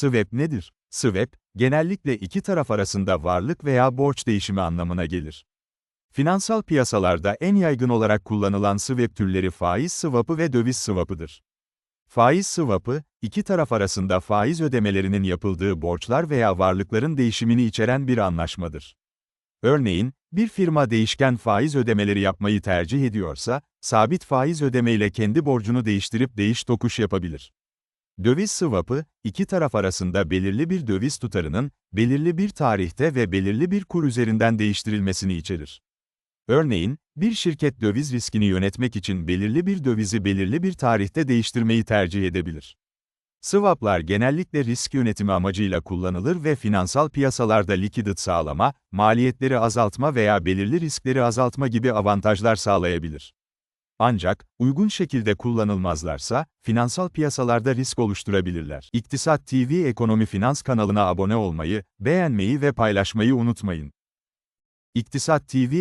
Swap nedir? Swap, genellikle iki taraf arasında varlık veya borç değişimi anlamına gelir. Finansal piyasalarda en yaygın olarak kullanılan swap türleri faiz swap'ı ve döviz swap'ıdır. Faiz swap'ı, iki taraf arasında faiz ödemelerinin yapıldığı borçlar veya varlıkların değişimini içeren bir anlaşmadır. Örneğin, bir firma değişken faiz ödemeleri yapmayı tercih ediyorsa, sabit faiz ödemeyle kendi borcunu değiştirip değiş tokuş yapabilir. Döviz swap'ı, iki taraf arasında belirli bir döviz tutarının, belirli bir tarihte ve belirli bir kur üzerinden değiştirilmesini içerir. Örneğin, bir şirket döviz riskini yönetmek için belirli bir dövizi belirli bir tarihte değiştirmeyi tercih edebilir. Swaplar genellikle risk yönetimi amacıyla kullanılır ve finansal piyasalarda likidit sağlama, maliyetleri azaltma veya belirli riskleri azaltma gibi avantajlar sağlayabilir. Ancak, uygun şekilde kullanılmazlarsa, finansal piyasalarda risk oluşturabilirler. İktisat TV Ekonomi Finans kanalına abone olmayı, beğenmeyi ve paylaşmayı unutmayın. İktisat TV